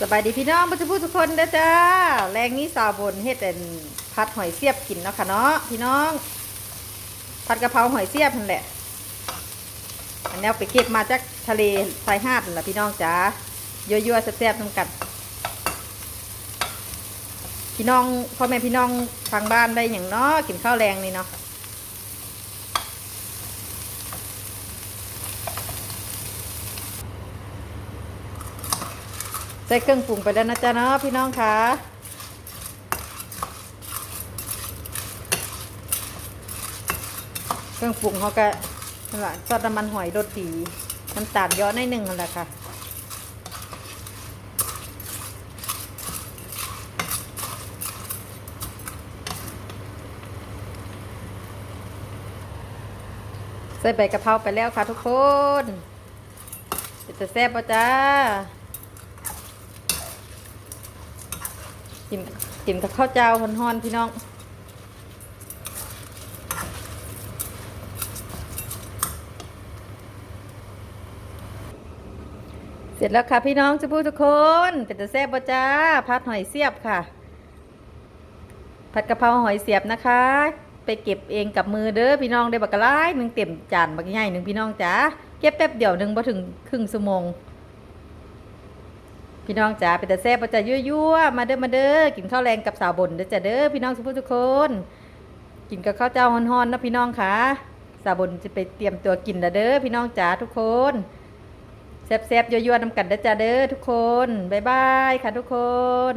สบายดีพี่น้องผู้ทุกผู้ทุกคนเด้อจ้าแรงนี้สาวบนเฮ็ดเป็นผัดหอยเสียบกินเนาะค่ะเนาะพี่น้องผัดกะเพราหอยเสียบนั่นแหละอันนี้เอาไปเก็บมาจากทะเลชายหาดนั่นแหละพี่น้องจ้ายั่วๆแซ่บๆน้ำกันพี่น้องพ่อแม่พี่น้องทางบ้านได้อย่างเนาะกินข้าวแรงนี่เนาะ ใส่เครื่องปรุงไปแล้วนะจ๊ะเนาะพี่น้องคะเครื่องปรุงเขาก็นั่นแหละซอสน้ำมันหอยรสดีน้ำตาลย้อนในหนึ่งนั่นแหละค่ะใส่ใบกะเพราไปแล้วค่ะทุกคนจะแซ่บป่ะจ้า กินกินกับข้าวเจ้าฮ้อนๆพี่น้องเสร็จแล้วค่ะพี่น้องจะพูดทุกคน เป็นแต่แซ่บปะจ้าผัดหอยเสียบค่ะ ผัดกะเพราหอยเสียบนะคะ ไปเก็บเองกับมือเด้อพี่น้องได้บักกะไลหนึ่งเต็มจานบักใหญ่หนึ่งพี่น้องจ้าเก็บแป๊บเดียวหนึ่งพอถึงครึ่งชั่วโมง พี่น้องจ๋าเป็นแต่แซ่บประจะยั่วๆมาเด้อมาเด้อกินข้าวแรงกับสาวบนเด้อจ้ะเด้อพี่น้องทุกทุกคน กินกับข้าวเจ้าฮ้อนๆนะพี่น้องค่ะสาวบนจะไปเตรียมตัวกินแล้วเด้อพี่น้องจ๋าทุกคนแซ่บๆยั่วๆนำกันเด้อจ้ะเด้อทุกคนบ๊ายบายค่ะทุกคน